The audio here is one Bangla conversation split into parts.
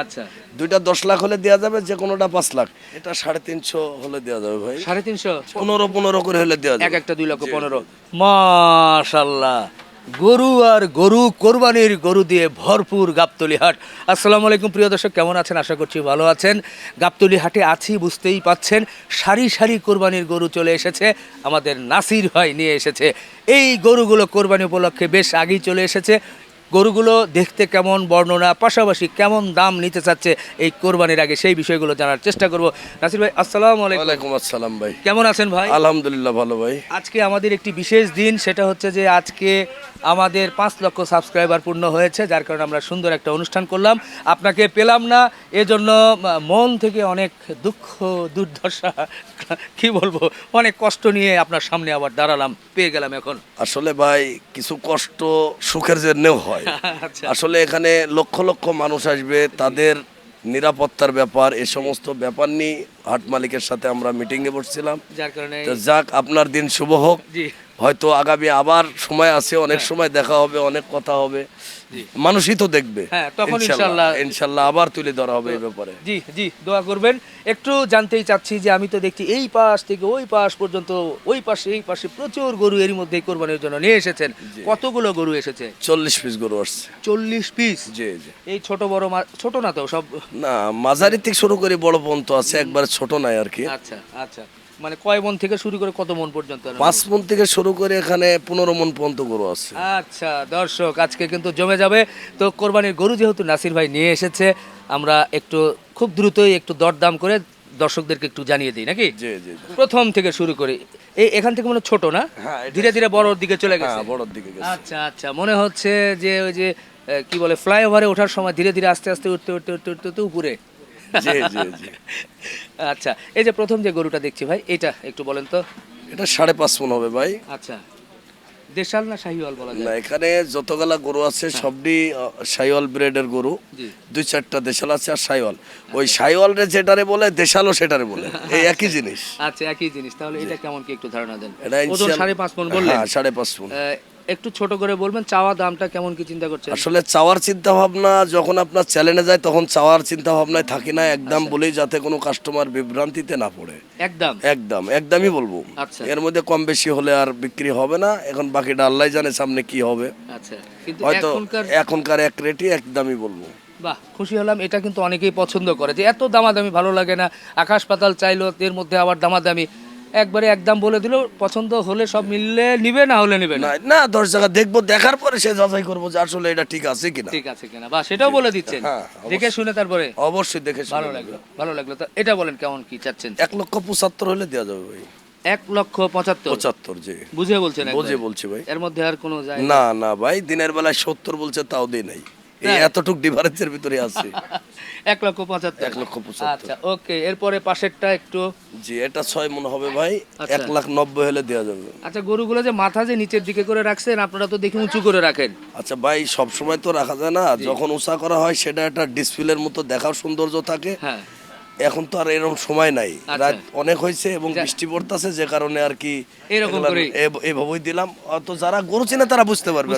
আচ্ছা। দুইটা দশ লাখ হলে দেওয়া যাবে যে কোনোটা পাঁচ লাখ। এটা সাড়ে তিনশো হলে দেওয়া যাবে ভাই। সাড়ে তিনশো? পনেরো পনেরো করে হলে দেওয়া যাবে। এক একটা দুই লক্ষ পনেরো। মাশাল্লাহ। গরু আর গরু কোরবানির গরু দিয়ে ভরপুর গাবতলি হাট। আসসালামু আলাইকুম প্রিয় দর্শক কেমন আছেন? আশা করছি ভালো আছেন। গাবতলি হাটে আছি বুঝতেই পাচ্ছেন সারি সারি কোরবানির গরু চলে এসেছে। আমাদের নাসির ভাই নিয়ে এসেছে। এই গরুগুলো কোরবানি উপলক্ষে বেশ আগেই চলে এসেছে। গরুগুলো দেখতে কেমন বর্ণনা পাশাপাশি কেমন দাম নিতে চাচ্ছে এই কোরবানির আগে সেই বিষয়গুলো জানার চেষ্টা করব। নাসির ভাই আসসালাম আলাইকুম। আসসালাম ভাই। কেমন আছেন ভাই? আলহামদুলিল্লাহ ভালো ভাই। আজকে আমাদের একটি বিশেষ দিন সেটা হচ্ছে যে আজকে আমাদের পাঁচ লক্ষ সাবস্ক্রাইবার পূর্ণ হয়েছে যার কারণে আমরা সুন্দর একটা অনুষ্ঠান করলাম। আপনাকে পেলাম না এজন্য মন থেকে অনেক দুঃখ দুর্দশা কি বলব অনেক কষ্ট নিয়ে আপনার সামনে আবার দাঁড়ালাম পেয়ে গেলাম এখন। আসলে ভাই কিছু কষ্ট সুখের জন্যও হয়। আচ্ছা। আসলে এখানে লক্ষ লক্ষ মানুষ আসবে তাদের নিরাপত্তার ব্যাপার এ সমস্ত ব্যাপার নিয়ে হাট মালিকের সাথে আমরা মিটিংয়ে বসছিলাম। যার কারণে তো যাক আপনার দিন শুভ হোক। হয়তো আগামী আবার সময় আছে অনেক সময় দেখা হবে অনেক কথা হবে। মানুষই তো দেখবে। হ্যাঁ, তখন ইনশাল্লাহ- ইনশাল্লাহ আবার তুলে ধরা হবে এই ব্যাপারে। জি জি দোয়া করবেন। একটু জানতেই চাচ্ছি যে আমি তো দেখছি এই পাশ থেকে ওই পাশ পর্যন্ত ওই পাশে এই পাশে প্রচুর গরু এর মধ্যে কোরবানির জন্য নিয়ে এসেছেন। কতগুলো গরু এসেছে? চল্লিশ পিস গরু আসছে। চল্লিশ পিস জি জি। এই ছোট বড় ছোট না তো সব? না মাঝারি থেকে শুরু করে বড় পর্যন্ত আছে একবার ছোট নাই আর কি। আচ্ছা আচ্ছা। মানে কয় মন থেকে শুরু করে কত মন পর্যন্ত পাঁচ মন থেকে শুরু করে এখানে পনেরো মন পর্যন্ত গরু আছে। আচ্ছা দর্শক আজকে কিন্তু জমে যাবে। তো কোরবানির গরু যেহেতু নাসির ভাই নিয়ে এসেছে আমরা একটু খুব দ্রুতই একটু দরদাম করে দর্শকদেরকে একটু জানিয়ে দিই নাকি? জি জি জি। প্রথম থেকে শুরু করি। এই এখান থেকে মনে ছোট না? হ্যাঁ, ধীরে ধীরে বড়র দিকে চলে গেছে। হ্যাঁ বড়র দিকে আচ্ছা আচ্ছা মনে হচ্ছে যে ওই যে কি বলে ফ্লাইওভারে ওঠার সময় ধীরে ধীরে আস্তে আস্তে উঠতে উঠতে উঠতে উঠতে উঠতে উপরে। জি জি জি। আচ্ছা এই যে প্রথম যে গরুটা দেখছি ভাই এটা একটু বলেন তো। এটা সাড়ে পাঁচ মন হবে ভাই। আচ্ছা দেশাল না শাহিওয়াল বলা না এখানে যতগুলা গরু আছে সবটি সাইওয়াল ব্রেডের গরু। দুই চারটা দেশাল আছে আর সাইওয়াল ওই সাইওয়ালরে যেটারে বলে দেশালও সেটারে বলে। এই একই জিনিস। আচ্ছা একই জিনিস। তাহলে এটা কেমন কি একটু ধারণা দেন? এটা ওজন সাড়ে পাঁচ মন বললেন। হ্যাঁ সাড়ে পাঁচ মন। একটু ছোট করে বলবেন চাওয়া দামটা কেমন কি চিন্তা করছেন? আসলে চাওয়ার চিন্তা ভাবনা যখন আপনার চ্যালেঞ্জে যায় তখন চাওয়ার চিন্তা ভাবনায় থাকি না একদম বলেই যাতে কোনো কাস্টমার বিভ্রান্তিতে না পড়ে। একদম। একদম একদমই বলব। আচ্ছা। এর মধ্যে কম বেশি হলে আর বিক্রি হবে না এখন বাকিটা আল্লাহ জানে সামনে কি হবে। আচ্ছা কিন্তু হয়তো এখনকার এখনকার এক রেটই একদমই বলব। বাহ খুশি হলাম এটা কিন্তু অনেকেই পছন্দ করে যে এত দামাদামি ভালো লাগে না আকাশ পাতাল চাইলো এর মধ্যে আবার দামাদামি। একবারে একদম বলে দিল পছন্দ হলে সব মিললে নিবে না হলে নিবে না? না দশ জায়গা দেখব দেখার পরে সে যাচাই করব যে আসলে এটা ঠিক আছে কিনা। ঠিক আছে কিনা বা সেটাও বলে দিচ্ছেন। হ্যাঁ, দেখে শুনে তারপরে অবশ্যই দেখে ভালো লাগল ভালো লাগল। তো এটা বলেন কেমন কি চাচ্ছেন? এক লক্ষ পঁচাত্তর হলে দেওয়া যাবে ভাই। এক লক্ষ পঁচাত্তর? পঁচাত্তর জি। বুঝে বলছেন? বুঝে বলছি ভাই। এর মধ্যে আর কোনো যায় না না ভাই দিনের বেলায় সত্তর বলছে তাও দিই নাই। এই। এতটুক ডিফারেন্সের ভিতরে আছে। এক লক্ষ পঁচাত্তর। এক লক্ষ পঁচাত্তর। আচ্ছা ওকে এরপরে পাশেরটা একটু। জি এটা ছয় মনে হবে ভাই। আচ্ছা। এক লাখ নব্বই হলে দেওয়া যাবে। আচ্ছা গরুগুলো যে মাথা যে নিচের দিকে করে রাখছেন আপনারা তো দেখি উঁচু করে রাখেন। আচ্ছা ভাই সব সময় তো রাখা যায় না। যখন উঁচা করা হয় সেটা একটা ডিসপ্লের মতো দেখার সৌন্দর্য থাকে। হ্যাঁ। এখন তো আর এরকম সময় নাই। আচ্ছা। রাত অনেক হয়েছে এবং বৃষ্টি পড়তেছে যে কারণে আর কি এরকম এভাবেই দিলাম। অত যারা গরু চিনে তারা বুঝতে পারবে।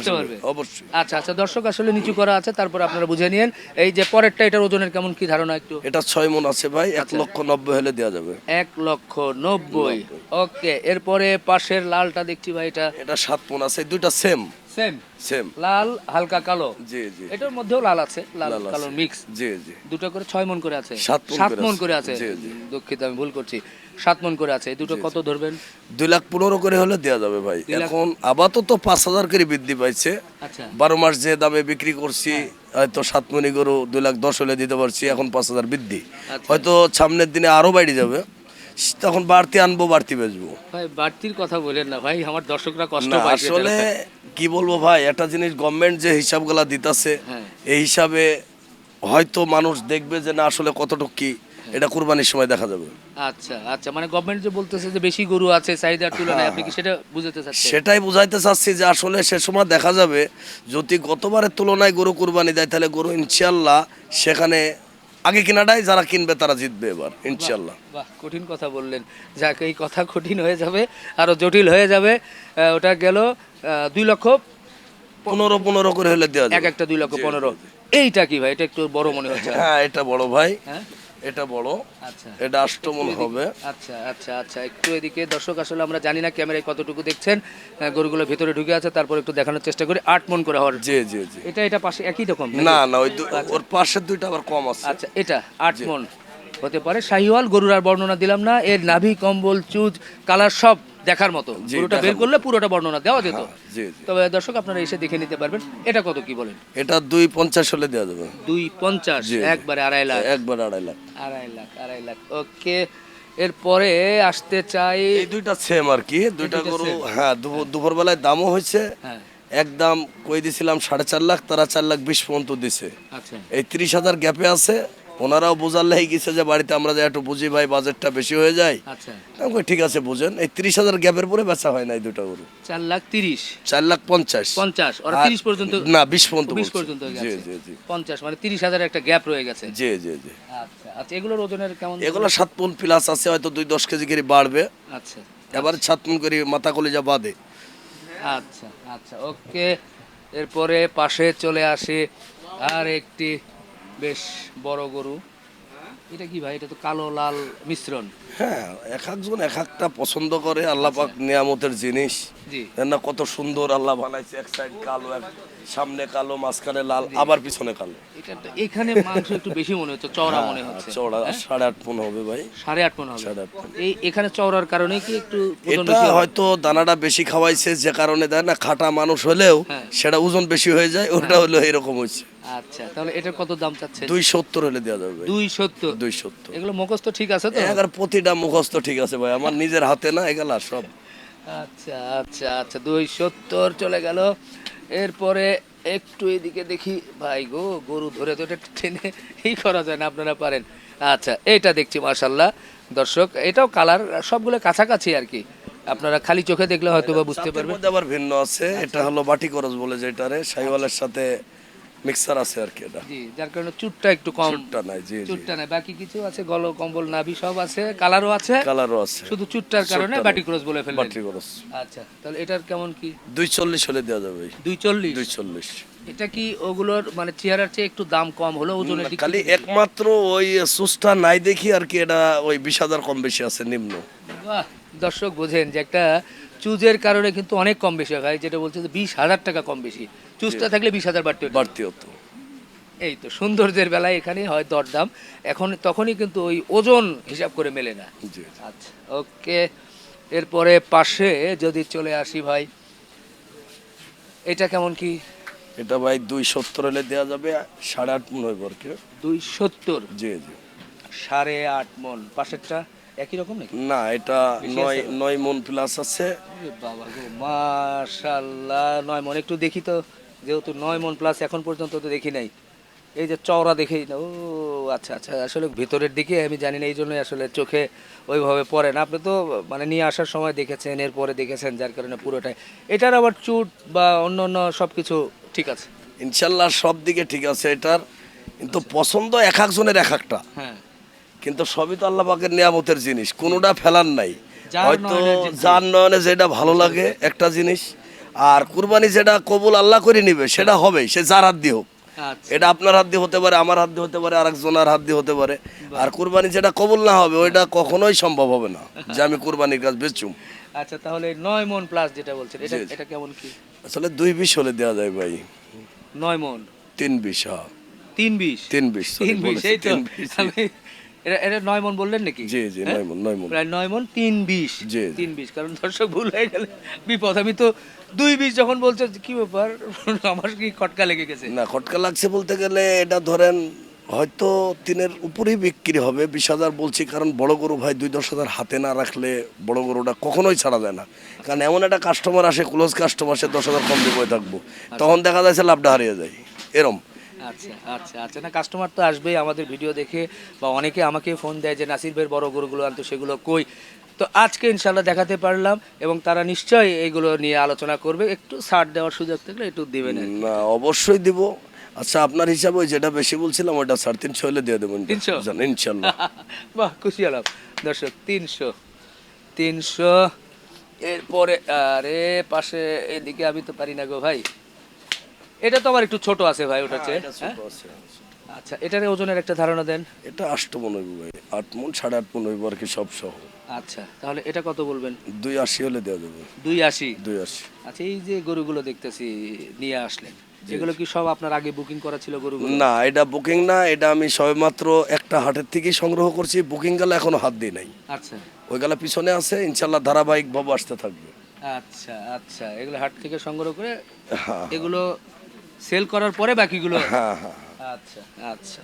অবশ্যই। আচ্ছা আচ্ছা দর্শক আসলে নিচু করা আছে তারপর আপনারা বুঝে নিন এই যে পরেরটা এটার ওজনের কেমন কি ধারণা একটু? এটা ছয় মন আছে ভাই এক আচ্ছা। লক্ষ নব্বই হলে দেওয়া যাবে। এক লক্ষ নব্বই। ওকে এরপরে পাশের লালটা দেখছি ভাই এটা এটা সাত মন আছে দুইটা সেম সেম সেম লাল হালকা কালো। জি জি এটার মধ্যেও লাল আছে লাল কালো মিক্স জি জি। দুটো করে ছয় মন করে আছে। সাত মন করে আছে। জি, জি। দুঃখিত আমি ভুল করছি। সাত মন করে আছে। দুটো কত ধরবেন? দুই লাখ পনেরো করে হলে দেওয়া যাবে ভাই। এখন আপাতত পাঁচ হাজার করে বৃদ্ধি পাইছে। আচ্ছা। বারো মাস যে দামে বিক্রি করছি হয়তো সাত সাতমণি গরু দুই লাখ দশ হলে দিতে পারছি। এখন পাঁচ হাজার বৃদ্ধি। আচ্ছা। হয়তো সামনের দিনে আরও বাইরে যাবে। তখন বাড়তি আনব বাড়তি বেচবো। ভাই বাড়তির কথা বলেন না ভাই আমার দর্শকরা কষ্ট পায় আসলে কি বলব ভাই একটা জিনিস গভর্নমেন্ট যে হিসাবগুলা দিতাছে হ্যাঁ। এই হিসাবে হয়তো মানুষ দেখবে যে না আসলে কতটুকু কি এটা কুরবানির সময় দেখা যাবে। আচ্ছা আচ্ছা মানে গভর্নমেন্ট যে বলতেছে যে বেশি গরু আছে চাহিদার তুলনায় আপনি কি সেটা বুঝাতে চাচ্ছেন? সেটাই বুঝাইতে চাচ্ছি যে আসলে সে সময় দেখা যাবে যদি গতবারের তুলনায় গরু কুরবানি দেয় তাহলে গরু ইনশাল্লাহ সেখানে আগে কেনাটাই যারা কিনবে তারা জিতবে এবার ইনশাল্লাহ। বাহ কঠিন কথা বললেন। যাক এই কথা কঠিন হয়ে যাবে আরও জটিল হয়ে যাবে। ওটা গেল দুই লক্ষ পনেরো পনেরো করে হলে দেওয়া এক একটা দুই লক্ষ পনেরো। এইটা কি ভাই? এটা একটু বড় মনে হচ্ছে। হ্যাঁ এটা বড় ভাই। হ্যাঁ? এটা বড়। আচ্ছা। এটা আষ্টমন হবে। আচ্ছা আচ্ছা আচ্ছা একটু এদিকে। দর্শক আসলে আমরা জানি না ক্যামেরায় কতটুকু দেখছেন। আহ, গরুগুলো ভিতরে ঢুকে আছে তারপর একটু দেখানোর চেষ্টা করি। আট মন করে হওয়ার জি জি জি। এটা এটা পাশে একই রকম না না ওই দু- ওর পাশের দুইটা আবার কম আছে। আচ্ছা এটা আট মন হতে পারে। শাহিওয়াল গরুর আর বর্ণনা দিলাম না। এর নাভি কম্বল চুজ কালার সব দেখার মতো। জি, গরুটা বের করলে পুরোটা বর্ণনা দেওয়া যেত। জি তবে দর্শক আপনারা এসে দেখে নিতে পারবেন। এটা কত কি বলেন? এটা দুই পঞ্চাশ হলে দেওয়া যাবে। দুই পঞ্চাশ। একবারে আড়াই লাখ। একবার আড়াই লাখ। আড়াই লাখ আড়াই লাখ। ওকে এরপরে আসতে চাই। এই দুইটা সেম আর কি। দুইটা গরু। হ্যাঁ দুপুর দুপুরবেলায় দামও হয়েছে। হ্যাঁ। একদম কই দিছিলাম সাড়ে চার লাখ তারা চার লাখ বিশ পর্যন্ত দিছে। আচ্ছা। এই তিরিশ হাজার গ্যাপে আছে। ওনারাও বোঝার লেগে গেছে যে বাড়িতে আমরা যে একটু বুঝি ভাই বাজেটটা বেশি হয়ে যায়। আচ্ছা। ঠিক আছে বুঝেন। এই তিরিশ হাজার গ্যাপের পরে বেচা হয় না এই দুটো গরু। চার লাখ তিরিশ। চার লাখ পঞ্চাশ। পঞ্চাশ। তিরিশ পর্যন্ত না বিশ পর্যন্ত বিশ পর্যন্ত জি জি জি। পঞ্চাশ মানে তিরিশ হাজার একটা গ্যাপ রয়ে গেছে। জি জি জি। আচ্ছা আচ্ছা এগুলোর ওজনের কেমন? এগুলো সাত পন প্লাস আছে হয়তো দুই দশ কেজি করে বাড়বে। আচ্ছা এবার সাত পন করে মাথা কলে কলিজা বাদে। আচ্ছা আচ্ছা ওকে। এরপরে পাশে চলে আসে। আর একটি বেশ বড় গরু। এটা কি ভাই? এটা তো কালো লাল মিশ্রণ। হ্যাঁ এক একজন এক একটা পছন্দ করে আল্লাহ পাক নিয়ামতের জিনিস। জি। না কত সুন্দর আল্লাহ বানাইছে এক সাইড কালো এক সামনে কালো মাঝখানে লাল আবার পিছনে কালো। এটা এখানে মাংস একটু বেশি মনে হচ্ছে চওড়া মনে হচ্ছে। চওড়া সাড়ে আট পন হবে ভাই। সাড়ে আট মনে হবে। সাড়ে আট পন। এই এখানে চওড়ার কারণে কি একটু এটা হয়তো দানাটা বেশি খাওয়াইছে যে কারণে দেয় না খাটা মানুষ হলেও হ্যাঁ। সেটা ওজন বেশি হয়ে যায় ওটা হলো এরকম হচ্ছে আচ্ছা তাহলে এটার কত দাম চাচ্ছেন? দুই সত্তর হলে দেওয়া যাবে। দুই সত্তর? দুই সত্তর। এগুলো মুখস্থ ঠিক আছে তো? এগার প্রতিটা মুখস্থ ঠিক আছে ভাই। আমার নিজের হাতে না এগুলা সব। আচ্ছা আচ্ছা আচ্ছা দুই সত্তর চলে গেল। এরপরে একটু এদিকে দেখি ভাই গো গরু ধরে তো এটা টেনে ই করা যায় না আপনারা পারেন। আচ্ছা এটা দেখছি মার্শাল্লাহ দর্শক এটাও কালার সবগুলো কাছাকাছি আর কি। আপনারা খালি চোখে দেখলে হয়তো বা বুঝতে পারবেন। আবার ভিন্ন আছে। এটা হলো বাটি করজ বলে যেটারে শাহিওয়ালের সাথে মিক্সার আছে আর কি এটা। জি যার কারণে চুটটা একটু কম। চুটটা নাই জি চুটটা নাই বাকি কিছু আছে গল কম্বল নাভি সব আছে কালারও আছে কালারও আছে। শুধু চুটটার কারণে বাটি ক্রস বলে ফেললেন। বাটি করজ আচ্ছা তাহলে এটার কেমন কি? দুই চল্লিশ হলে দেওয়া যাবে। দুই চল্লিশ দুই চল্লিশ এটা কি ওগুলোর মানে চেহারার চেয়ে একটু দাম কম হলো ওজনের দিক খালি একমাত্র ওই সুসটা নাই দেখি আর কি এটা ওই বিশ হাজার কম বেশি আছে নিম্ন। বাহ, দর্শক বোঝেন যে একটা চুজের কারণে কিন্তু অনেক কম বেশি হয়। যেটা বলছে যে বিশ হাজার টাকা কম বেশি। চুজটা থাকলে বিশ হাজার বাড়তে। বাড়তি হতো। এই তো সৌন্দর্যের বেলায় এখানে হয় দরদাম। এখন তখনই কিন্তু ওই ওজন হিসাব করে মেলে না। আচ্ছা ওকে। এরপরে পাশে যদি চলে আসি ভাই এটা কেমন কি? এটা ভাই দুই সত্তর হলে দেওয়া যাবে সাড়ে আট মন হয় আর কি। দুই সত্তর? জি জি। সাড়ে আট মন। পাশেরটা একই রকম নাকি? না এটা নয় নয় মন প্লাস আছে। বাবা গো মাশাল্লাহ নয় মন একটু দেখি তো। যেহেতু নয় মন প্লাস এখন পর্যন্ত তো দেখি নাই। এই যে চওড়া দেখেই না ও আচ্ছা আচ্ছা আসলে ভিতরের দিকে আমি জানি না এই জন্যই আসলে চোখে ওইভাবে পড়ে না। আপনি তো মানে নিয়ে আসার সময় দেখেছেন এরপরে দেখেছেন যার কারণে পুরোটাই। এটার আবার চুট বা অন্য অন্য সব কিছু ঠিক আছে? ইনশাল্লাহ সব দিকে ঠিক আছে এটার কিন্তু পছন্দ এক একজনের এক একটা। হ্যাঁ। কিন্তু সবই তো আল্লাহ পাকের নিয়ামতের জিনিস কোনোটা ফেলার নাই। হয়তো যার নয়নে যেটা ভালো লাগে একটা জিনিস আর কুরবানি যেটা কবুল আল্লাহ করে নিবে সেটা হবে সে যার হাত দিয়ে হোক। আচ্ছা। এটা আপনার হাত দিয়ে হতে পারে আমার হাত দিয়ে হতে পারে আরেকজনের হাত দিয়ে হতে পারে। আর কুরবানি যেটা কবুল না হবে ওইটা কখনোই সম্ভব হবে না যে আমি কুরবানির কাজ বেচুম। আচ্ছা তাহলে নয় মন প্লাস যেটা বলছেন এটা। এটা কেমন কি? আসলে দুই বিশ হলে দেওয়া যায় ভাই। নয় মন। তিন বিশ হ্যাঁ। তিন বিশ তিন বিশ sorry, তিন বিশ বলেছি, এই তো। এটা এটা নয় মন বললেন নাকি? জি জি হ্যাঁ? নয় মন নয় মন। প্রায় নয় মন তিন বিশ। জি, জি। তিন বিশ কারণ দর্শক ভুল হয়ে গেলে বিপদ। আমি তো দুই বিশ যখন বলছে কি ব্যাপার? আমার কি খটকা লেগে গেছে? না খটকা লাগছে বলতে গেলে এটা ধরেন হয়তো তিনের উপরেই বিক্রি হবে বিশ হাজার বলছি কারণ বড় গরু ভাই দুই দশ হাজার হাতে না রাখলে বড় গরুটা কখনোই ছাড়া যায় না। কারণ এমন একটা কাস্টমার আসে ক্লোজ কাস্টমার সে দশ হাজার কম দিয়ে থাকব। তখন দেখা যাচ্ছে লাভটা হারিয়ে যায়। এরম। আচ্ছা আচ্ছা আচ্ছা। না কাস্টমার তো আসবেই আমাদের ভিডিও দেখে বা অনেকে আমাকে ফোন দেয় যে নাসির ভাইয়ের বড় গরুগুলো আনতো সেগুলো কই? তো আজকে ইনশাল্লাহ দেখাতে পারলাম এবং তারা নিশ্চয়ই এইগুলো নিয়ে আলোচনা করবে। একটু ছাড় দেওয়ার সুযোগ থাকলে একটু দেবেন না অবশ্যই দিব। আচ্ছা আপনার হিসাবে ওই যেটা বেশি বলছিলাম ওইটা সাড়ে তিনশো হলে দিয়ে দেবেন। তিনশো? ইনশাল্লাহ বাহ খুশি হলাম। দর্শক তিনশো তিনশো। এরপরে আরে পাশে এদিকে আমি তো পারি না গো ভাই। এটা তো আবার একটু ছোট আছে ভাই ওটা চেয়ে, হ্যাঁ? ছোট আছে। আচ্ছা এটার ওজনের একটা ধারণা দেন। এটা আষ্টমন হইব ভাই আট মন সাড়ে আট মন হইব আর কি সব সহ। আচ্ছা তাহলে এটা কত বলবেন? দুই আশি হলে দেওয়া যাবে। দুই আশি? দুই আশি। আচ্ছা এই যে গরুগুলো দেখতেছি নিয়ে আসলেন এগুলো কি সব আপনার আগে বুকিং করা ছিল গরুগুলো? না এটা বুকিং না এটা আমি সবেমাত্র একটা হাটের থেকেই সংগ্রহ করছি বুকিং গেলে এখনও হাত দিই নাই। আচ্ছা। ওই গেলা পিছনে আছে ইনশাল্লাহ ধারাবাহিক ভাবে আসতে থাকবে। আচ্ছা আচ্ছা এগুলো হাট থেকে সংগ্রহ করে হ্যাঁ। এগুলো সেল করার পরে বাকিগুলো হ্যাঁ হ্যাঁ আচ্ছা আচ্ছা।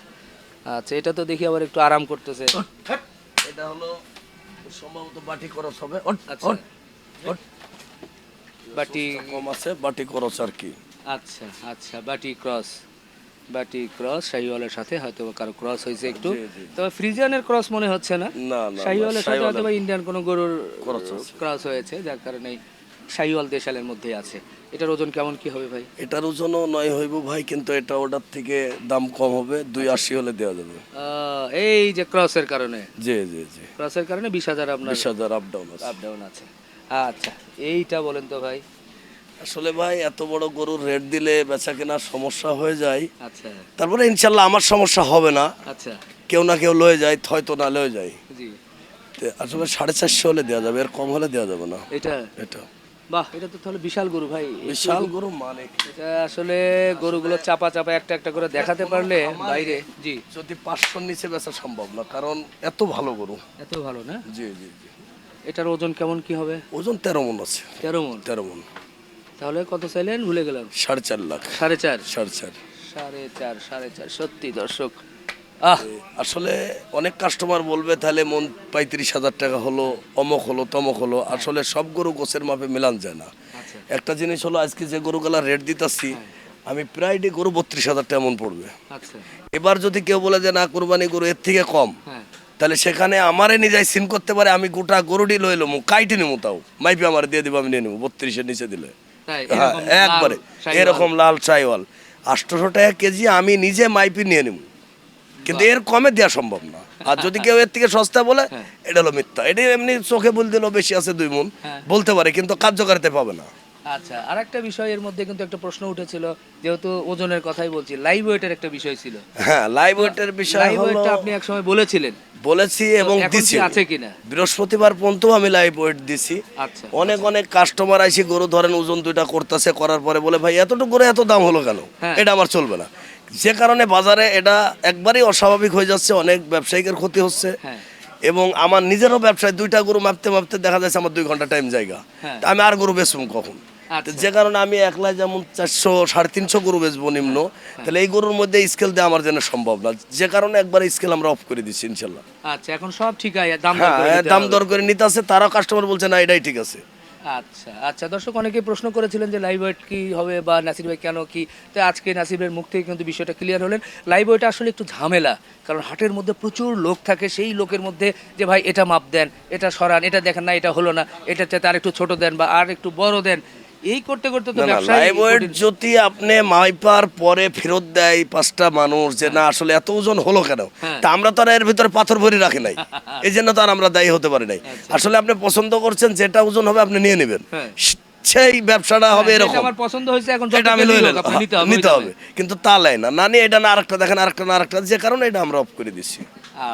আচ্ছা এটা তো দেখি আবার একটু আরাম করতেছে। এটা হলো সম্ভবত বাটি খরচ হবে। আচ্ছা। বাটি কম আছে বাটি খরচ আর কি। আচ্ছা আচ্ছা বাটি ক্রস। বাটি ক্রস শাহিওয়ালের সাথে হয়তো কারও ক্রস হয়েছে একটু। তবে ফ্রিজিয়ানের ক্রস মনে হচ্ছে না? না না শাহিওয়ালের সাথে হয়তো ইন্ডিয়ান কোনো গরুর ক্রস হয়েছে যার কারণে শাহিওয়াল দেশালের মধ্যে আছে। এটার ওজন কেমন কি হবে ভাই? এটার ওজনও নয় হইব ভাই কিন্তু এটা ওটার থেকে দাম কম হবে দুই আশি হলে দেওয়া যাবে। আহ, এই যে ক্রসের কারণে? জি জি জি। ক্রসের কারণে বিশ হাজার আপনার বিশ হাজার আপ ডাউন আছে। আপ ডাউন আছে। আচ্ছা এইটা বলেন তো ভাই। আসলে ভাই এত বড় গরুর রেট দিলে বেচা কেনার সমস্যা হয়ে যায়। আচ্ছা। তারপরে ইনশাল্লাহ আমার সমস্যা হবে না। আচ্ছা। কেউ না কেউ লয়ে যায় হয়তো না লয়ে যায়। জি। তো আসলে সাড়ে চারশো হলে দেওয়া যাবে এর কম হলে দেওয়া যাবে না। এটা? এটা। বাহ এটা তো তাহলে বিশাল গরু ভাই। বিশাল গরু মানে এটা আসলে গরুগুলো চাপা চাপা একটা একটা করে দেখাতে পারলে বাইরে জি। যদি পাঁচশোর নিচে বেচা সম্ভব না কারণ এত ভালো গরু। এত ভালো না? জি জি জি। এটার ওজন কেমন কি হবে? ওজন তেরো মন আছে। তেরো মন? তেরো মন। তাহলে কত চাইলেন? ভুলে গেলাম। সাড়ে চার লাখ। সাড়ে চার? সাড়ে চার। সাড়ে চার সাড়ে চার। সত্যি দর্শক আহ আসলে অনেক কাস্টমার বলবে তাহলে মন পঁয়ত্রিশ হাজার টাকা হলো অমক হলো তমক হলো। আসলে সব গরু গোছের মাপে মিলান যায় না। আচ্ছা। একটা জিনিস হলো আজকে যে গরুগুলা রেট দিতেছি আমি প্রায় ডে গরু বত্রিশ হাজার টাকা মন পড়বে। আচ্ছা। এবার যদি কেউ বলে যে না কোরবানি গরু এর থেকে কম হ্যাঁ। তাহলে সেখানে আমারে নিজেই সিন করতে পারে আমি গোটা গরুটি লই লমু কাইটে নেব তাও। মাইপি আমার দিয়ে দিব আমি নিয়ে নেব বত্রিশের নিচে দিলে। হ্যাঁ একবারে এরকম লাল চাইওয়াল আটশোশো টাকা কেজি আমি নিজে মাইপি নিয়ে নেব। কিন্তু এর কমে দেওয়া সম্ভব না। আর যদি কেউ এর থেকে সস্তা বলে হ্যাঁ। এটা হলো মিথ্যা। এটা এমনি চোখে বল দিলেও বেশি আছে দুই মন হ্যাঁ। বলতে পারে কিন্তু কার্যকারিতা পাবে না। আচ্ছা আর একটা বিষয় এর মধ্যে কিন্তু একটা প্রশ্ন উঠেছিল যেহেতু ওজনের কথাই বলছি লাইভ ওয়েটের একটা বিষয় ছিল। হ্যাঁ লাইভ ওয়েটের বিষয় লাইভ ওয়েটটা আপনি একসময় বলেছিলেন। বলেছি এবং দিছি। আছে কিনা? বৃহস্পতিবার পর্যন্ত আমি লাইভ ওয়েট দিছি। আচ্ছা অনেক অনেক কাস্টমার আইসি গরু ধরেন ওজন দুইটা করতেছে করার পরে বলে ভাই এতটুকু করে এত দাম হলো কেন? হ্যাঁ। এটা আমার চলবে না। যে কারণে বাজারে এটা একবারই অস্বাভাবিক হয়ে যাচ্ছে অনেক ব্যবসায়িকের ক্ষতি হচ্ছে। হ্যাঁ। এবং আমার নিজেরও ব্যবসায় দুইটা গরু মাপতে মাপতে দেখা যাচ্ছে আমার দুই ঘণ্টা টাইম জায়গা। হ্যাঁ। আমি আর গরু বেচবো কখন? আচ্ছা। যে কারণে আমি একলা যেমন চারশো সাড়ে তিনশো গরু বেচবো নিম্ন হ্যাঁ। তাহলে এই গরুর মধ্যে স্কেল দেওয়া আমার জন্য সম্ভব না। যে কারণে একবার স্কেল আমরা অফ করে দিচ্ছি ইনশাল্লাহ। আচ্ছা এখন সব ঠিক আছে দাম দর করে দিতে দাম দর করে নিতে আছে তারাও কাস্টমার বলছে না এটাই ঠিক আছে। আচ্ছা আচ্ছা দর্শক অনেকে প্রশ্ন করেছিলেন যে লাইভ ওয়েট কী হবে বা নাসির ভাই কেন কি? তো আজকে নাসিরের মুখ থেকে কিন্তু বিষয়টা ক্লিয়ার হলেন। লাইভ ওয়েট আসলে একটু ঝামেলা, কারণ হাটের মধ্যে প্রচুর লোক থাকে, সেই লোকের মধ্যে যে ভাই এটা মাপ দেন, এটা সরান, এটা দেখেন না, এটা হলো না এটা আর একটু ছোট দেন বা আর একটু বড় দেন এই করতে করতে তো লাইভ ওয়েট যদি আপনি মাইপার পরে ফেরত দেয় পাঁচটা মানুষ যে না আসলে এত ওজন হলো কেন? হ্যাঁ। তা আমরা তো আর এর ভিতরে পাথর ভরি রাখি নাই। এই জন্য তো আর আমরা দায়ী হতে পারি নাই। আসলে আপনি পছন্দ করছেন যেটা ওজন হবে আপনি নিয়ে নেবেন। হ্যাঁ। সেই ব্যবসাটা হবে হ্যাঁ, এরকম। আমার পছন্দ হয়েছে এখন এটা আমি আপনার নিতে হবে হবে। কিন্তু তা লাই না। না নিয়ে এটা না আরেকটা দেখেন আরেকটা না আরেকটা। যে কারণে এটা আমরা অফ করে দিচ্ছি।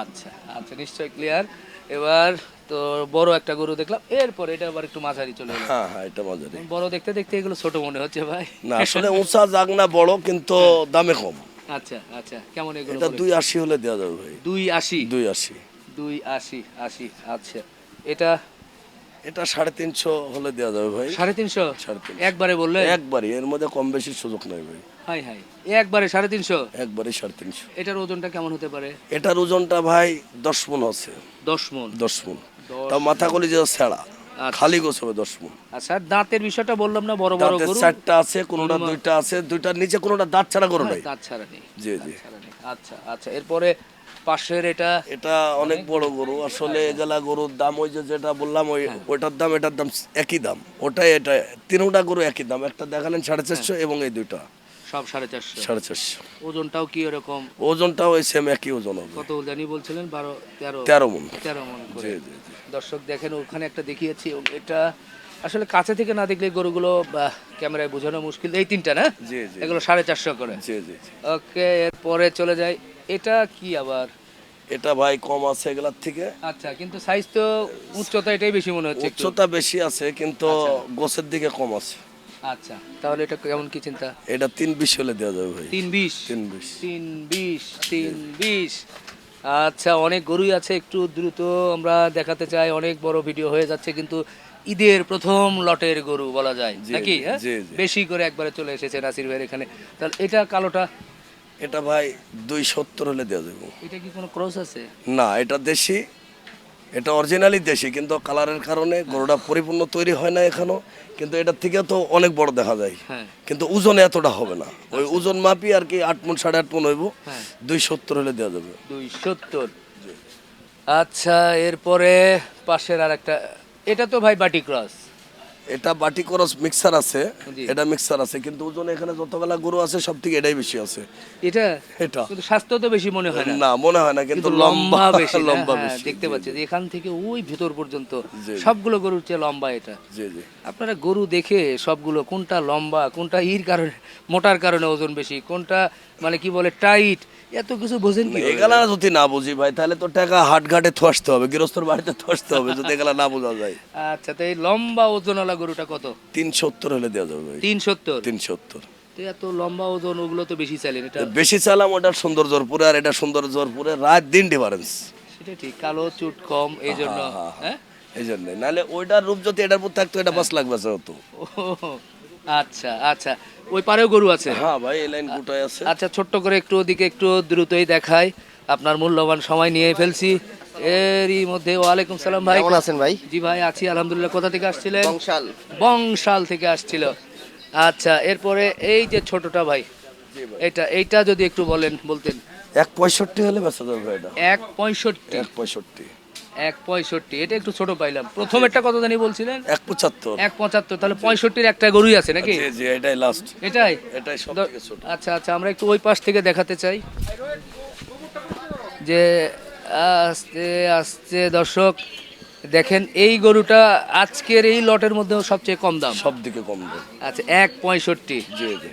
আচ্ছা আচ্ছা নিশ্চয়ই ক্লিয়ার এবার তো বড় একটা গরু দেখলাম এরপর এটা আবার একটু মাঝারি চলে এলো। হ্যাঁ হ্যাঁ এটা মজারই বড় দেখতে দেখতে এগুলো ছোট মনে হচ্ছে ভাই। না আসলে উঁচা জাগ না বড় কিন্তু দামে কম। আচ্ছা আচ্ছা কেমন এগুলো এটা? দুই আশি হলে দেওয়া যাবে ভাই। দুই আশি? দুই আশি। দুই আশি আশি আচ্ছা। এটা? এটা সাড়ে তিনশো হলে দেওয়া যাবে ভাই। সাড়ে তিনশো। একবারে বললে একবারই এর মধ্যে কম বেশি সুযোগ নাই ভাই। হাই হাই। একবারে সাড়ে তিনশো? একবারই সাড়ে তিনশো। এটার ওজনটা কেমন হতে পারে? এটার ওজনটা ভাই দশ মন আছে। দশ মন? দশ মন। তাও মাথা কলি যে ছেঁড়া আচ্ছা। খালি গোছ হবে দশ মন। আচ্ছা দাঁতের বিষয়টা বললাম না বড় বড় গরু। চারটা আছে কোনোটা দুইটা আছে দুইটার নিচে কোনোটা দাঁত ছাড়া নাই। দাঁত ছাড়া নেই। জি জি। আচ্ছা আচ্ছা। এরপরে পাশের এটা? এটা অনেক বড় গরু। আসলে এগুলা গরুর দাম ওই যে যেটা বললাম ওই হ্যাঁ। ওইটার দাম এটার দাম একই দাম। ওটাই এটা তিনটা গরু একই দাম। একটা দেখালেন সাড়ে চারশো হ্যাঁ। এবং এই দুইটা। সব সাড়ে চারশো। সাড়ে চারশো। ওজনটাও কি এরকম? ওজনটাও ওই সেম একই ওজন হবে। কত জানি বলছিলেন বারো তেরো। তেরো মন। তেরো মন করে। জি জি জি। দর্শক দেখেন ওখানে একটা দেখিয়েছি এটা আসলে কাছে থেকে না দেখলে গরুগুলো বাহ, ক্যামেরায় বোঝানো মুশকিল। এই তিনটা না? জি জি। এগুলো সাড়ে চারশো করে। জি জি জি। ওকে এরপরে চলে যাই। এটা কি আবার? এটা ভাই কম আছে এগুলার থেকে। আচ্ছা কিন্তু সাইজ তো উচ্চতা এটাই বেশি মনে হচ্ছে একটু। উচ্চতা বেশি আছে কিন্তু গোছের দিকে কম আছে। আচ্ছা তাহলে এটা কেমন কি চিন্তা? এটা তিন বিশ হলে দেওয়া যাবে ভাই। তিন বিশ? তিন বিশ। তিন বিশ তিন বিশ। আচ্ছা অনেক গরুই আছে একটু দ্রুত আমরা দেখাতে চাই। অনেক বড় ভিডিও হয়ে যাচ্ছে কিন্তু ঈদের প্রথম লটের গরু বলা যায় নাকি? হ্যাঁ? বেশি করে একবারে চলে এসেছে নাসির ভাইয়ের এখানে। তাহলে এটা কালোটা? এটা ভাই দুই সত্তর হলে দেওয়া যাবে। এটা কি কোনো ক্রস আছে? না এটা দেশি। এটা অরিজিনালি দেশি কিন্তু কালারের কারণে গরুটা পরিপূর্ণ তৈরি হয় না এখনও কিন্তু এটার থেকে তো অনেক বড় দেখা যায়। হ্যাঁ। কিন্তু ওজন এতটা হবে না। ওই ওজন মাপি আর কি আট মন সাড়ে আট মন হইব হ্যাঁ। দুই সত্তর হলে দেওয়া যাবে। দুই সত্তর। আচ্ছা এরপরে পাশের আর একটা এটা তো ভাই বাটি ক্রস। এটা বাটি করস মিক্সার আছে এটা মিক্সার আছে কিন্তু ওজনে এখানে যতগুলা গরু আছে সব থেকে এটাই বেশি আছে। এটা? এটা। কিন্তু স্বাস্থ্য তো বেশি মনে হয় না? না মনে হয় না কিন্তু লম্বা বেশি লম্বা হ্যাঁ, বেশি। দেখতে পাচ্ছি। যে এখান থেকে ওই ভেতর পর্যন্ত। সবগুলো গরুর চেয়ে লম্বা এটা। জি জি। আপনারা গরু দেখে সবগুলো কোনটা লম্বা কোনটা ইর কারণে মোটার কারণে ওজন বেশি কোনটা মানে কি বলে টাইট এত কিছু বোঝেন কি? এগুলা যদি না বুঝি ভাই তাহলে তো টাকা হাট ঘাটে থসতে হবে গৃহস্থর বাড়িতে থসতে হবে যদি এগুলা না বোঝা যায়। আচ্ছা তো এই লম্বা ওজনওয়ালা গরুটা কত? তিন সত্তর হলে দেওয়া যাবে ভাই। তিন সত্তর তিন সত্তর তো এত লম্বা ওজন ওগুলো তো বেশি চাইলেন এটা বেশি চালাম ওটার সৌন্দর্যর পুরে আর এটা সৌন্দর্যর পুরে রাত দিন ডিফারেন্স সেটা ঠিক কালো চুট কম এই জন্য হ্যাঁ এই জন্য। নাহলে ওইটার রূপ যদি এটার উপর থাকতো এটা পাঁচ লাখ বেচা হতো। আচ্ছা আচ্ছা। ওই পারেও গরু আছে? হ্যাঁ ভাই এই লাইন গোটায় আছে। আচ্ছা ছোট্ট করে একটু ওদিকে একটু দ্রুতই দেখাই। আপনার মূল্যবান সময় নিয়ে ফেলছি। এরই মধ্যে ওয়ালাইকুম সালাম ভাই। কেমন আছেন ভাই? জি ভাই আছি আলহামদুলিল্লাহ। কোথা থেকে আসছিলেন? বংশাল। বংশাল থেকে আসছিল। আচ্ছা এরপরে এই যে ছোটটা ভাই এটা এইটা যদি একটু বলেন বলতেন। এক পঁয়ষট্টি হলে বেচা যাবে এটা। এক পঁয়ষট্টি। এক পঁয়ষট্টি। এক পঁয়ষট্টি এটা একটু ছোট পাইলাম। প্রথমেরটা কত জানি বলছিলেন? এক পঁচাত্তর। এক পঁচাত্তর তাহলে পঁয়ষট্টির একটা গরুই আছে নাকি? এটাই লাস্ট এটাই? এটাই আচ্ছা আচ্ছা আমরা একটু ওই পাশ থেকে দেখাতে চাই। যে আস্তে আস্তে দর্শক দেখেন এই গরুটা আজকের এই লটের মধ্যেও সবচেয়ে কম দাম। সব দিকে কম দাম। আচ্ছা এক পঁয়ষট্টি।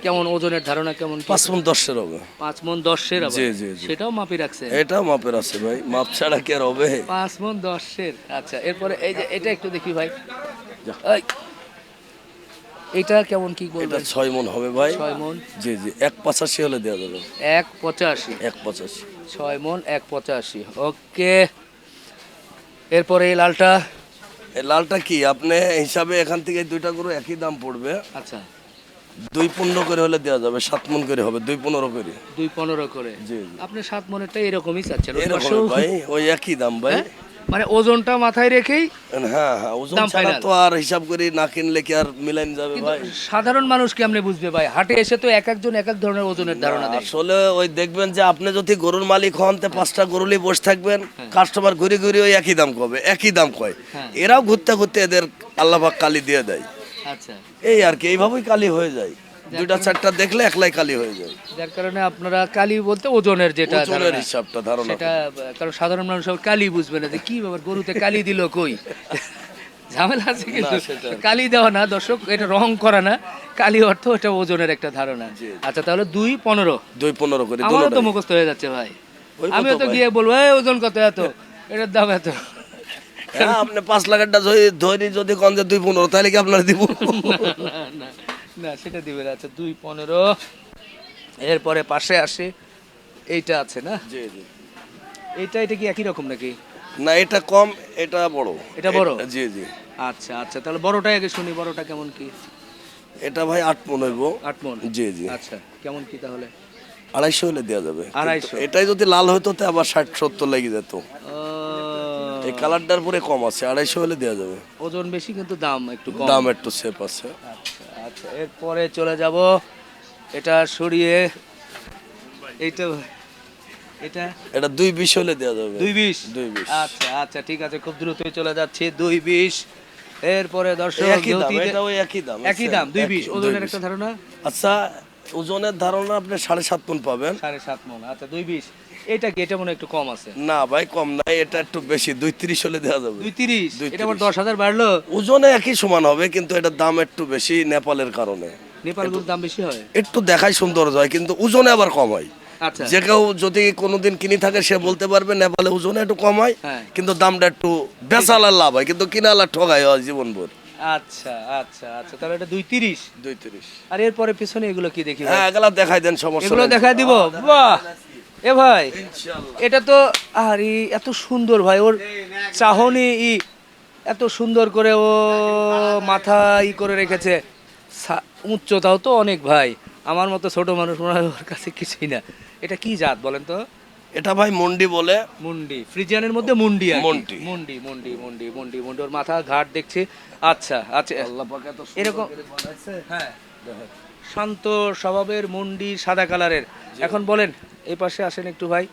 কেমন ওজনের ধারণা কেমন পাঁচ মন দশের হবে। পাঁচ মন দশের আবার জি, জি। সেটাও মাপে রাখছে এটাও মাপের আছে ভাই। মাপ ছাড়া কি আর হবে? পাঁচ মন দশের। আচ্ছা এরপরে এই যে এটা একটু দেখি ভাই। এটা কেমন কি এটা বলবেন ছয় মন হবে ভাই। ছয় মন। জি জি এক পঁচাশি হলে দেওয়া যাবে। এক পঁচাশি। এক পঁচাশি। ছয় মন এক পঁচাশি। ওকে। এরপরে এই লালটা? এই লালটা কি? আপনি হিসাবে এখান থেকে দুইটা গরু একই দাম পড়বে। আচ্ছা। দুই পনেরো করে হলে দেওয়া যাবে সাত মন করে হবে দুই পনেরো করে। দুই পনেরো করে। জি আপনি সাত মনেরটা এরকমই চাচ্ছেন এরকম ভাই ওই একই দাম ভাই। হ্যাঁ? মানে ওজনটা মাথায় রেখেই হ্যাঁ হ্যাঁ ওজন ছাড়া তো আর হিসাব করে না কিনলে কি আর যাবে ভাই? সাধারণ মানুষ কেমনে বুঝবে ভাই? হাটে এসে তো এক একজন এক এক ধরনের ওজনের ধারণা দেয়। আসলে ওই দেখবেন যে আপনি যদি গরুর মালিক হন তে পাঁচটা গরুলি বসে থাকবেন হ্যাঁ। কাস্টমার ঘুরে ঘুরে ওই একই দাম কবে একই দাম কয়। হ্যাঁ। এরাও ঘুরতে ঘুরতে এদের আল্লাহবাক কালি দিয়ে দেয়। আচ্ছা। এই আর কি এইভাবেই কালি হয়ে যায়। দুইটা চারটা দেখলে একলাই কালি হয়ে যায়। যার কারণে আপনারা কালি বলতে ওজনের যেটা ওজনের ধারণা, হিসাবটা ধারণা। সেটা কারণ সাধারণ মানুষ কালি বুঝবে না যে কি ব্যাপার গরুতে কালি দিল কই? ঝামেলা আছে কিন্তু কালি দেওয়া না দর্শক এটা রং করা না। কালি অর্থ এটা ওজনের একটা ধারণা। আচ্ছা তাহলে দুই পনেরো। দুই পনেরো করে আমারও তো। মুখস্থ হয়ে যাচ্ছে ভাই। আমিও তো গিয়ে বলব এই ওজন কত এত? এটার দাম এত? হ্যাঁ আপনি পাঁচ ধরে ধরি যদি কন যে দুই পনেরো তাহলে কি আপনার দিব? না। না সেটা দিবে আচ্ছা দুই পনেরো। এরপরে পাশে আসে। এইটা আছে না? জি জি। এইটা এটা কি একই রকম নাকি? না এটা কম এটা বড়। এটা বড়? জি জি। আচ্ছা আচ্ছা তাহলে বড়টাই আগে শুনি বড়টা কেমন কি? এটা ভাই আট মন হইব। আট মন? জি জি। আচ্ছা কেমন কি তাহলে? আড়াইশো হলে দেওয়া যাবে। আড়াইশো। এটাই যদি লাল হইতো তো আবার ষাট সত্তর লেগে যেত। এই কালারটার পরে কম আছে আড়াইশো হলে দেওয়া যাবে। ওজন বেশি কিন্তু দাম একটু কম। দাম একটু সেফ আছে। আচ্ছা আচ্ছা এরপরে চলে যাব। এটা সরিয়ে এইটা এটা? এটা দুই বিশ হলে দেওয়া যাবে। দুই বিশ? দুই বিশ। আচ্ছা আচ্ছা ঠিক আছে খুব দ্রুতই চলে যাচ্ছে। দুই বিশ। এরপরে দর্শক একই দাম একই দাম একই দাম দুই বিশ। ওজনের একটা ধারণা? আচ্ছা ওজনের ধারণা আপনি সাড়ে সাত মন পাবেন। সাড়ে সাত মন আচ্ছা দুই বিশ। এটা কি এটা মনে একটু কম আছে? না ভাই কম নাই এটা একটু বেশি দুই তিরিশ হলে দেওয়া যাবে। দুই তিরিশ? এটা আবার দশ হাজার বাড়লো? ওজনে একই সমান হবে কিন্তু এটার দাম একটু বেশি নেপালের কারণে। নেপালগুলোর দাম বেশি হয়? একটু দেখাই সুন্দর হয় কিন্তু ওজনে আবার কম হয়। আচ্ছা। যে কেউ যদি কোনোদিন কিনি থাকে সে বলতে পারবে নেপালে ওজনে একটু কম হয় হ্যাঁ। কিন্তু দামটা একটু বেচালার লাভ হয় কিন্তু কিনালার ঠগাই হয় জীবনভর। আচ্ছা আচ্ছা আচ্ছা। তাহলে এটা দুই তিরিশ দুই তিরিশ আর এরপরে পিছনে এগুলো কি দেখি হ্যাঁ এগুলা দেখাই দেন সমস্যা এগুলো দেখাই দিব? বাহ! এ ভাই এটা তো আরে এত সুন্দর ভাই ওর চাহনি ই এত সুন্দর করে ও মাথা ই করে রেখেছে। উচ্চতাও তো অনেক ভাই। আমার মতো ছোট মানুষ মনে হয় ওর কাছে কিছুই না। এটা কি জাত বলেন তো? এটা ভাই মন্ডি বলে। মুন্ডি ফ্রিজিয়ানের মধ্যে মুন্ডি। মুন্ডি। মুন্ডি মুন্ডি মুন্ডি মুন্ডি মুন্ডি ওর মাথা ঘাট দেখছি। আচ্ছা আচ্ছা। আল্লাহ পাক এত সুন্দর এরকম- বানাইছে। হ্যাঁ। শান্ত স্বভাবের মুন্ডি সাদা কালারের। এখন বলেন এই পাশে আসেন একটু ভাই।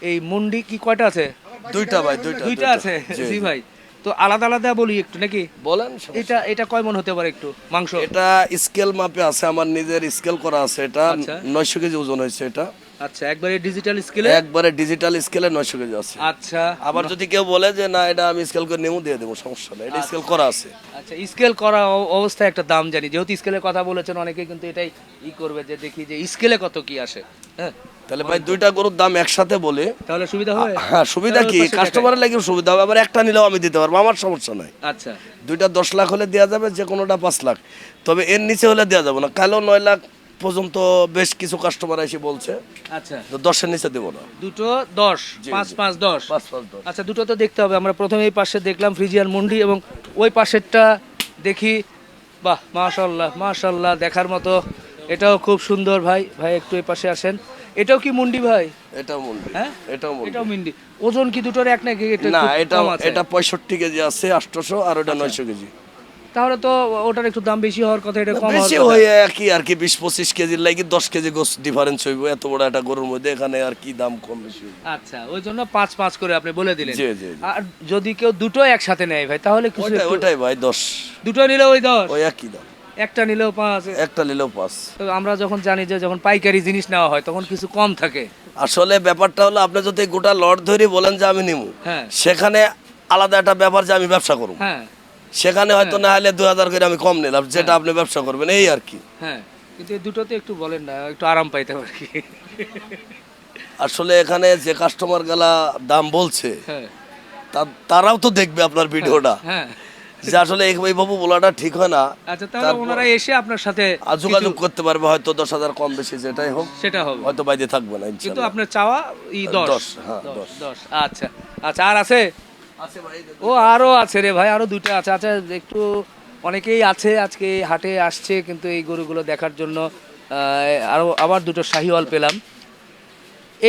এই মুন্ডি কি কয়টা আছে? দুইটা ভাই দুইটা দুইটা আছে? জি। ভাই। তো আলাদা আলাদা বলি একটু নাকি? বলেন এটা এটা কয় মন হতে পারে একটু? মাংস? এটা স্কেল মাপে আছে আমার নিজের স্কেল করা আছে। এটা আচ্ছা। নয়শো কেজি ওজন হয়েছে এটা। আচ্ছা একবারে ডিজিটাল স্কেলে একবারে ডিজিটাল স্কেলে নয়শো কেজি আছে। আচ্ছা। আবার যদি কেউ বলে যে না এটা আমি স্কেল করে নেমু দিয়ে দেবো সমস্যা নেই। এটা স্কেল করা আছে। আচ্ছা স্কেল করা অবস্থায় একটা দাম জানি। যেহেতু স্কেলের কথা বলেছেন অনেকে কিন্তু এটাই ই করবে যে দেখি যে স্কেলে কত কি আসে। হ্যাঁ? তাহলে ভাই দুইটা গরুর দাম একসাথে বলে তাহলে সুবিধা হবে হ্যাঁ সুবিধা কি? কাস্টমারের লাগে সুবিধা হবে আবার একটা নিলেও আমি দিতে পারব আমার সমস্যা নাই। আচ্ছা। দুইটা দশ লাখ হলে দেওয়া যাবে যে কোনোটা পাঁচ লাখ। তবে এর নিচে হলে দেওয়া যাবে না। কালো নয় লাখ পর্যন্ত বেশ কিছু কাস্টমার এসে বলছে। আচ্ছা। তো দশের নিচে দেবো না। দুটো দশ পাঁচ পাঁচ দশ। পাঁচ পাঁচ দশ। আচ্ছা দুটো তো দেখতে হবে। আমরা প্রথমে এই পাশে দেখলাম ফ্রিজিয়ান মুন্ডি এবং ওই পাশেরটা দেখি। বাহ মাশাল্লাহ মাশাল্লাহ দেখার মতো। এটাও খুব সুন্দর ভাই। ভাই একটু এই পাশে আসেন। এটাও কি মুন্ডি ভাই? এটাও মন্ডি হ্যাঁ? এটাও মন্ডি এটাও মুন্ডি ওজন কি দুটোর এক নাকি? এটা না এটা এটা পঁয়ষট্টি কেজি আছে আটশোশো আর ওটা নয়শো কেজি। তাহলে তো ওটার একটু দাম বেশি হওয়ার কথা এটা কম বেশি। হয়ে একই আর কি বিশ পঁচিশ কেজির লাগি দশ কেজি গোস ডিফারেন্স হইব এত বড় একটা গরুর মধ্যে এখানে আর কি দাম কম বেশি আচ্ছা ওই জন্য পাঁচ পাঁচ করে আপনি বলে দিলেন। জি, জি, জি। আর যদি কেউ দুটো একসাথে নেয় ভাই তাহলে কিছু ওইটাই ভাই দশ। দুটো নিলে ওই দশ? ওই একই দাম। একটা নিলেও পাঁচ। একটা নিলেও পাঁচ। তো আমরা যখন জানি যে যখন পাইকারি জিনিস নেওয়া হয় তখন কিছু কম থাকে। আসলে ব্যাপারটা হলো আপনি যদি গোটা লট ধরে বলেন যে আমি নিমু হ্যাঁ। সেখানে আলাদা একটা ব্যাপার যে আমি ব্যবসা করব। হ্যাঁ। সেখানে হয়তো না হলে দুই হাজার করে আমি কম নিলাম যেটা আপনি ব্যবসা করবেন এই আর কি। হ্যাঁ কিন্তু দুটোতে একটু বলেন না একটু আরাম পাইতে পারি আসলে এখানে যে কাস্টমার গেলা দাম বলছে হ্যাঁ। তারাও তো দেখবে আপনার ভিডিওটা। হ্যাঁ। যে আসলে এই- এইভাবে বলাটা ঠিক হয় না আচ্ছা তাহলে ওনারা এসে আপনার সাথে যোগাযোগ করতে পারবে হয়তো দশ হাজার কম বেশি যেটাই হোক সেটা হবে। হয়তো বাইরে থাকবে না কিন্তু আপনার চাওয়া ই হ্যাঁ, দশ। দশ আচ্ছা আচ্ছা আর আছে? ও আরও আছে রে ভাই আরও দুইটা আছে। আচ্ছা একটু অনেকেই আছে আজকে হাটে আসছে কিন্তু এই গরুগুলো দেখার জন্য। আহ, আরও আবার দুটো শাহিওয়াল পেলাম।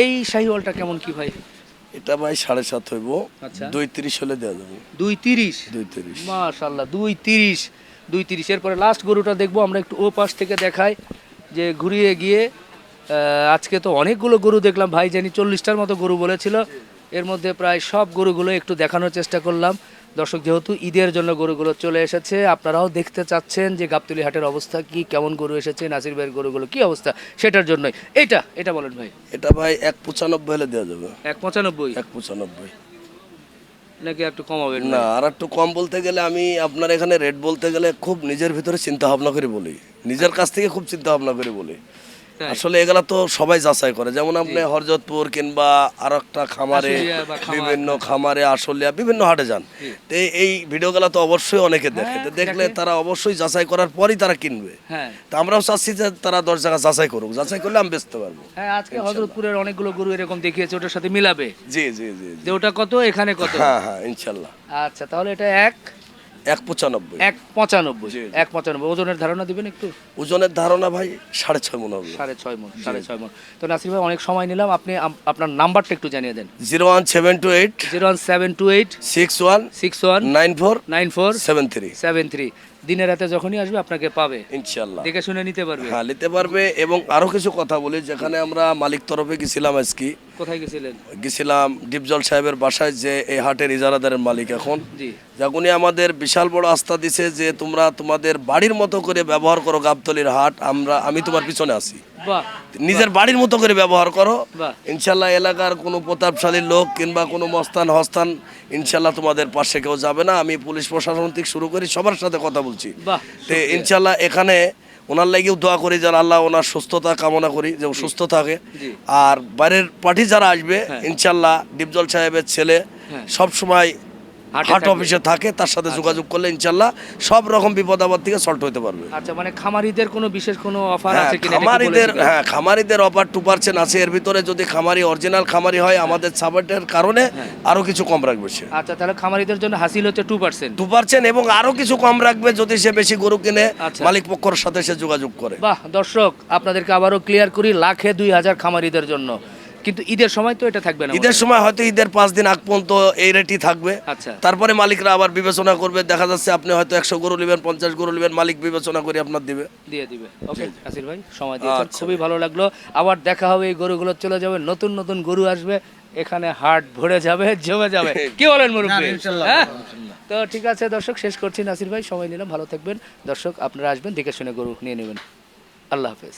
এই শাহিওয়ালটা কেমন কি ভাই? এটা ভাই সাড়ে সাত হইব। আচ্ছা। দুই তিরিশ হলে দেওয়া যাবে। দুই তিরিশ? দুই তিরিশ। মাশাল্লাহ দুই তিরিশ দুই তিরিশ। এরপরে লাস্ট গরুটা দেখব আমরা একটু ও পাশ থেকে দেখাই যে ঘুরিয়ে গিয়ে আজকে তো অনেকগুলো গরু দেখলাম ভাই জানি চল্লিশটার মতো গরু বলেছিল। এর মধ্যে প্রায় সব গরুগুলো একটু দেখানোর চেষ্টা করলাম। দর্শক যেহেতু ঈদের জন্য গরুগুলো চলে এসেছে আপনারাও দেখতে চাচ্ছেন যে গাবতলি হাটের অবস্থা কি কেমন গরু এসেছে নাসির ভাইয়ের গরুগুলো কি অবস্থা সেটার জন্যই। এইটা এটা বলেন ভাই। এটা ভাই এক পঁচানব্বই হলে দেওয়া যাবে। এক পঁচানব্বই? এক পঁচানব্বই। নাকি একটু কমাবেন না আর একটু কম বলতে গেলে আমি আপনার এখানে রেট বলতে গেলে খুব নিজের ভিতরে চিন্তা ভাবনা করে বলি। নিজের কাছ থেকে খুব চিন্তা ভাবনা করে বলি? আসলে এগুলা তো সবাই যাচাই করে। যেমন আপনি হরজতপুর কিংবা আর একটা খামারে আশুলিয়া বা খামার, বিভিন্ন খামারে আসলিয়া বিভিন্ন হাটে যান। তো এই- ভিডিওগুলো তো অবশ্যই অনেকে দেখে। তো দেখলে তারা অবশ্যই যাচাই করার পরই তারা কিনবে। হ্যাঁ। তা আমরাও চাচ্ছি যে তারা দশ জায়গা যাচাই করুক। যাচাই করলে আমি বেচতে পারব। হ্যাঁ আজকে হজরতপুরের অনেকগুলো গরু এরকম দেখিয়েছে ওটার সাথে মিলাবে। জি জি জি জি। যে ওটা কত এখানে কত? হ্যাঁ হ্যাঁ ইনশাল্লাহ। আচ্ছা তাহলে এটা এক। এক পঁচানব্বই। এক পঁচানব্বই। এক পঁচানব্বই। ওজনের ধারণা দিবেন একটু? ওজনের ধারণা ভাই সাড়ে ছয় মন হবে। সাড়ে ছয় মন সাড়ে ছয় মন। তো নাসির ভাই অনেক সময় নিলাম। আপনি আপনার নাম্বারটা একটু জানিয়ে দেন। Zero one seven two eight zero one seven two eight six one six one nine four nine four seven three. Seven three. দিনে রাতে যখনই আসবে আপনাকে পাবে। ইনশাল্লাহ দেখে শুনে নিতে পারবে। হ্যাঁ নিতে পারবে এবং আরও কিছু কথা বলি যেখানে আমরা মালিক তরফে গেছিলাম আজকে। কোথায় গেছিলেন? গেছিলাম ডিপজল সাহেবের বাসায় যে এই হাটের ইজারাদারের মালিক এখন। আমাদের বিশাল বড় আস্থা দিছে যে তোমরা তোমাদের বাড়ির মতো করে ব্যবহার করো গাবতলির হাট আমরা আমি তোমার পিছনে আছি। নিজের বাড়ির মতো করে ব্যবহার করো। ইনশাল্লাহ এলাকার কোনো প্রতাপশালী লোক কিংবা কোনো মস্তান হস্তান ইনশাল্লাহ তোমাদের পাশে কেউ যাবে না। আমি পুলিশ প্রশাসন থেকে শুরু করি সবার সাথে কথা বলছি। তো ইনশাল্লাহ এখানে ওনার লাগেও দোয়া করি যারা আল্লাহ ওনার সুস্থতা কামনা করি যে সুস্থ থাকে। আর বাইরের পার্টি যারা আসবে ইনশাল্লাহ ডিপজল সাহেবের ছেলে হ্যাঁ। সব সময় হাটে অফিসে থাকে তার সাথে যোগাযোগ করলে ইনশাল্লাহ সব রকম বিপদ আপদ থেকে সল্ট হতে পারবে। আচ্ছা মানে খামারিদের কোনো বিশেষ কোনো অফার হ্যাঁ, আছে কিনা? খামারিদের হ্যাঁ খামারিদের অফার টু পার্সেন্ট আছে। এর ভিতরে যদি খামারি অরিজিনাল খামারি হয় আমাদের সাপোর্টের কারণে হ্যাঁ। আরও কিছু কম রাখবে সে। আচ্ছা তাহলে খামারিদের জন্য হাসিল হচ্ছে টু পার্সেন্ট টু পার্সেন্ট এবং আরও কিছু কম রাখবে যদি সে বেশি গরু কিনে আচ্ছা। মালিক পক্ষর সাথে সে যোগাযোগ করে। বাহ দর্শক আপনাদেরকে আবারও ক্লিয়ার করি লাখে দুই হাজার খামারিদের জন্য। কিন্তু ঈদের সময় তো এটা থাকবে না ঈদের সময় হয়তো ঈদের পাঁচ দিন আগ পর্যন্ত এই রেটই থাকবে। আচ্ছা। তারপরে মালিকরা আবার বিবেচনা করবে। দেখা যাচ্ছে আপনি হয়তো একশো গরু নেবেন পঞ্চাশ গরু নেবেন মালিক বিবেচনা করে আপনার দিবে। দিয়ে দিবে। ওকে আসিল ভাই সময় দিয়েছেন। আচ্ছা। খুবই ভালো লাগল। আবার দেখা হবে এই গরুগুলো চলে যাবে নতুন নতুন গরু আসবে। এখানে হাট ভরে যাবে জমে যাবে। কি বলেন মুরব্বী? হ্যাঁ? তো ঠিক আছে দর্শক শেষ করছি নাসির ভাই সময় নিলাম ভালো থাকবেন। দর্শক আপনারা আসবেন দেখে শুনে গরু নিয়ে নেবেন। আল্লাহ হাফেজ।